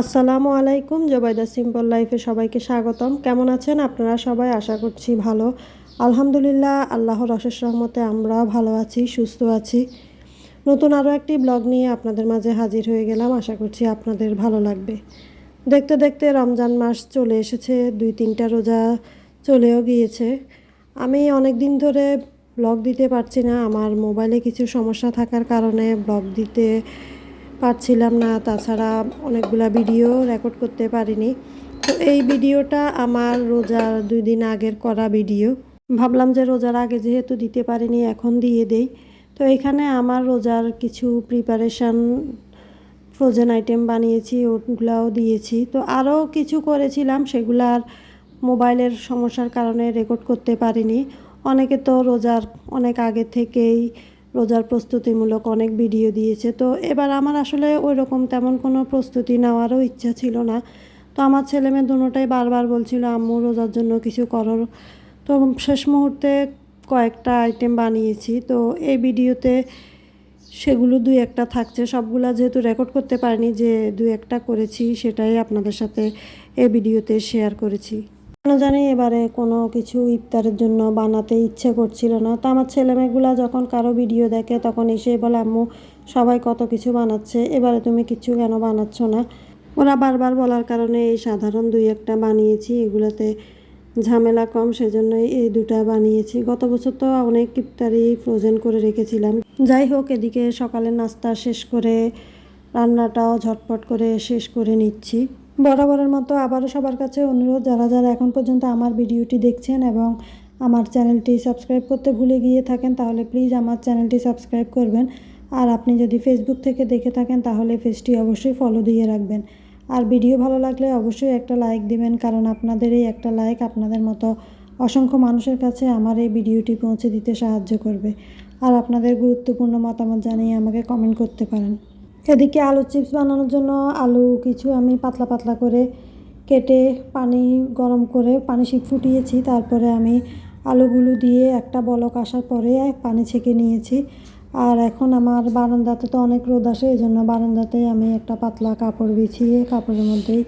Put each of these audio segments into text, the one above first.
আসসালামু আলাইকুম জোবাইদা সিম্পল লাইফে সবাইকে স্বাগতম। কেমন আছেন আপনারা সবাই? আশা করছি ভালো। আলহামদুলিল্লাহ, আল্লাহর অশেষ রহমতে আমরা ভালো আছি, সুস্থ আছি। নতুন আরও একটি ব্লগ নিয়ে আপনাদের মাঝে হাজির হয়ে গেলাম। আশা করছি আপনাদের ভালো লাগবে। দেখতে দেখতে রমজান মাস চলে এসেছে, দুই তিনটা রোজা চলেও গিয়েছে। আমি অনেক দিন ধরে ব্লগ দিতে পারছি না। আমার মোবাইলে কিছু সমস্যা থাকার কারণে ব্লগ দিতে পারছিলাম না, তাছাড়া অনেকগুলা ভিডিও রেকর্ড করতে পারিনি। তো এই ভিডিওটা আমার রোজার দুই দিন আগের করা ভিডিও। ভাবলাম যে রোজার আগে যেহেতু দিতে পারিনি, এখন দিয়ে দেই। তো এখানে আমার রোজার কিছু প্রিপারেশান ফ্রোজেন আইটেম বানিয়েছি, ওগুলাও দিয়েছি। তো আরও কিছু করেছিলাম সেগুলার মোবাইলের সমস্যার কারণে রেকর্ড করতে পারিনি। অনেকে তো রোজার অনেক আগে থেকেই রোজার প্রস্তুতিমূলক অনেক ভিডিও দিয়েছে। তো এবার আমার আসলে ওই রকম তেমন কোনো প্রস্তুতি নেওয়ারও ইচ্ছা ছিল না। তো আমার ছেলে মেয়ে দুটোটাই বারবার বলছিল, আম্মু, রোজার জন্য কিছু করো। তো শেষ মুহূর্তে কয়েকটা আইটেম বানিয়েছি। তো এই ভিডিওতে সেগুলো দুই একটা থাকছে। সবগুলা যেহেতু রেকর্ড করতে পারিনি যে দুই একটা করেছি, সেটাই আপনাদের সাথে এই ভিডিওতে শেয়ার করেছি। কেন জানি এবারে কোনো কিছু ইফতারের জন্য বানাতে ইচ্ছে করছিল না। তো আমার ছেলেমেয়েগুলো যখন কারও ভিডিও দেখে তখন এসে বলে, আম্মু, সবাই কত কিছু বানাচ্ছে, এবারে তুমি কিছু কেন বানাচ্ছ না? ওরা বারবার বলার কারণে এই সাধারণ দুই একটা বানিয়েছি, এগুলোতে ঝামেলা কম, সেজন্যই এই দুটা বানিয়েছি। গত বছর তো অনেক ইফতারি ফ্রোজেন করে রেখেছিলাম। যাই হোক, এদিকে সকালে নাস্তা শেষ করে রান্নাটাও ঝটপট করে শেষ করে নিচ্ছি। বরাবরের মতো আবারও সবার কাছে অনুরোধ, যারা যারা এখন পর্যন্ত আমার ভিডিওটি দেখছেন এবং আমার চ্যানেলটি সাবস্ক্রাইব করতে ভুলে গিয়ে থাকেন, তাহলে প্লিজ আমার চ্যানেলটি সাবস্ক্রাইব করবেন। আর আপনি যদি ফেসবুক থেকে দেখে থাকেন, তাহলে ফেসটি অবশ্যই ফলো দিয়ে রাখবেন। আর ভিডিও ভালো লাগলে অবশ্যই একটা লাইক দিবেন, কারণ আপনাদের এই একটা লাইক আপনাদের মতো অসংখ্য মানুষের কাছে আমার এই ভিডিওটি পৌঁছে দিতে সাহায্য করবে। আর আপনাদের গুরুত্বপূর্ণ মতামত জানিয়ে আমাকে কমেন্ট করতে পারেন। এদিকে আলু চিপস বানানোর জন্য আলু কিছু আমি পাতলা পাতলা করে কেটে পানি গরম করে পানি শিক ফুটিয়েছি। তারপরে আমি আলুগুলো দিয়ে একটা বলক আসার পরে পানি ছেঁকে নিয়েছি। আর এখন আমার বারান্দাতে তো অনেক রোদ আসে এই জন্য বারান্দাতে আমি একটা পাতলা কাপড় বিছিয়ে কাপড়ের মধ্যেই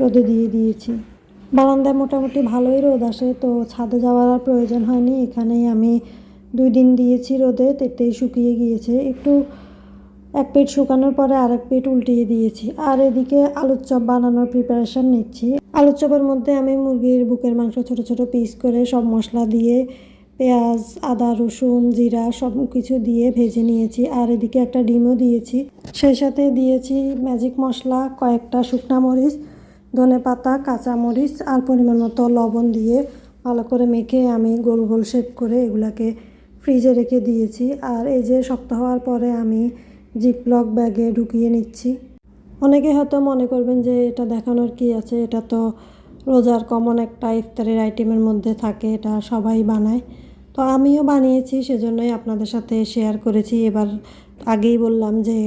রোদে দিয়ে দিয়েছি। বারান্দায় মোটামুটি ভালোই রোদ আসে, তো ছাদে যাওয়ার আর প্রয়োজন হয়নি। এখানেই আমি দুই দিন দিয়েছি রোদে, তেতেই শুকিয়ে গিয়েছে। একটু এক পেট শুকানোর পরে আর এক পেট উল্টিয়ে দিয়েছি। আর এদিকে আলুর চপ বানানোর প্রিপারেশান নিচ্ছি। আলুর চপের মধ্যে আমি মুরগির বুকের মাংস ছোট ছোট পিস করে সব মশলা দিয়ে পেঁয়াজ, আদা, রসুন, জিরা সব কিছু দিয়ে ভেজে নিয়েছি। আর এদিকে একটা ডিমও দিয়েছি। সেই সাথে দিয়েছি ম্যাজিক মশলা, কয়েকটা শুকনা মরিচ, ধনে পাতা কাঁচামরিচ আর পরিমাণ মতো লবণ দিয়ে ভালো করে মেখে আমি গোল গোল শেপ করে এগুলাকে ফ্রিজে রেখে দিয়েছি। আর এই যে শক্ত হওয়ার পরে আমি জিপলক ব্যাগে ঢুকিয়ে নিচ্ছি। অনেকে হয়তো মনে করবেন যে এটা দেখানোর কি আছে, এটা তো রোজার কমন একটা ইফতারের আইটেমের মধ্যে থাকে, এটা সবাই বানায়। তো আমিও বানিয়েছি, সেজন্যই আপনাদের সাথে শেয়ার করেছি। এবার আগেই বললাম যে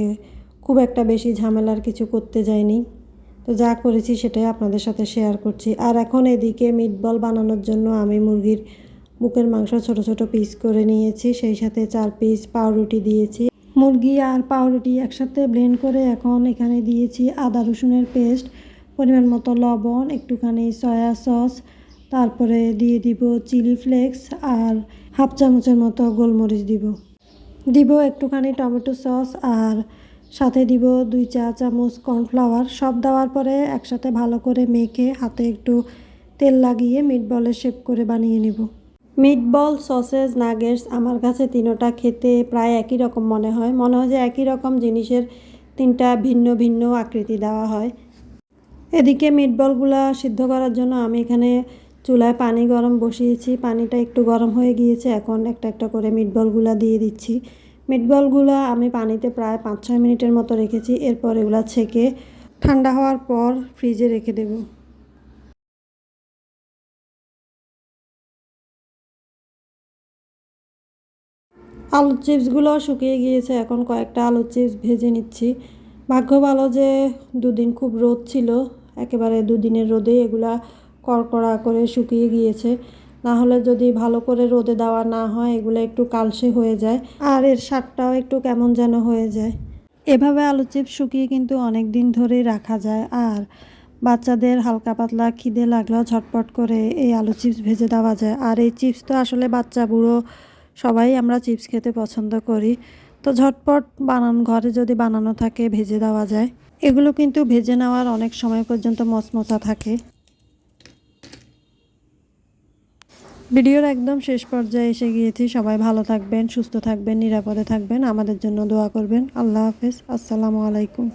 খুব একটা বেশি ঝামেলার কিছু করতে যাইনি। তো যা করেছি সেটাই আপনাদের সাথে শেয়ার করছি। আর এখন এদিকে মিটবল বানানোর জন্য আমি মুরগির বুকের মাংস ছোট ছোট পিস করে নিয়েছি। সেই সাথে চার পিস পাউরুটি দিয়েছি। মুরগি আর পাউরুটি একসাথে ব্লেন্ড করে এখন এখানে দিয়েছি আদা রসুনের পেস্ট পরিমাণ মতো লবণ, একটুখানি সয়া সস তারপরে দিয়ে দিব চিলি ফ্লেক্স আর হাফ চামচের মতো গোলমরিচ দিব। দিব একটুখানি টমেটো সস আর সাথে দিব দুই চা চামচ কর্নফ্লাওয়ার সব দেওয়ার পরে একসাথে ভালো করে মেখে হাতে একটু তেল লাগিয়ে মিট বলের শেপ করে বানিয়ে নিব। মিটবল, সসেজ, নাগেটস আমার কাছে তিনোটা খেতে প্রায় একই রকম মনে হয়। মনে হয় যে একই রকম জিনিসের তিনটা ভিন্ন ভিন্ন আকৃতি দেওয়া হয়। এদিকে মিটবলগুলো সিদ্ধ করার জন্য আমি এখানে চুলায় পানি গরম বসিয়েছি। পানিটা একটু গরম হয়ে গিয়েছে, এখন একটা একটা করে মিটবলগুলো দিয়ে দিচ্ছি। মিটবলগুলো আমি পানিতে প্রায় পাঁচ ছয় মিনিটের মতো রেখেছি। এরপর এগুলো ছেঁকে ঠান্ডা হওয়ার পর ফ্রিজে রেখে দেবো। আলুর চিপসগুলো শুকিয়ে গিয়েছে, এখন কয়েকটা আলুর চিপস ভেজে নিচ্ছি। ভাগ্য ভালো যে দুদিন খুব রোদ ছিল, একেবারে দুদিনের রোদে এগুলা কড়কড়া করে শুকিয়ে গিয়েছে। না হলে যদি ভালো করে রোদে দেওয়া না হয়, এগুলো একটু কালসে হয়ে যায়, আর এর স্বাদটাও একটু কেমন যেন হয়ে যায়। এভাবে আলু চিপস শুকিয়ে কিন্তু অনেক দিন ধরেই রাখা যায়, আর বাচ্চাদের হালকা পাতলা খিদে লাগলেও ঝটপট করে এই আলু চিপস ভেজে দেওয়া যায়। আর এই চিপস তো আসলে বাচ্চা বুড়ো সবাই আমরা চিপস খেতে পছন্দ করি। তো ঝটপট বানান, ঘরে যদি বানানো থাকে, ভেজে দেওয়া যায়। এগুলো কিন্তু ভেজে নেওয়ার অনেক সময় পর্যন্ত মচমচা থাকে। ভিডিওর একদম শেষ পর্যায়ে এসে গিয়েছি। সবাই ভালো থাকবেন, সুস্থ থাকবেন, নিরাপদে থাকবেন। আমাদের জন্য দোয়া করবেন। আল্লাহ হাফেজ। আসসালামু আলাইকুম।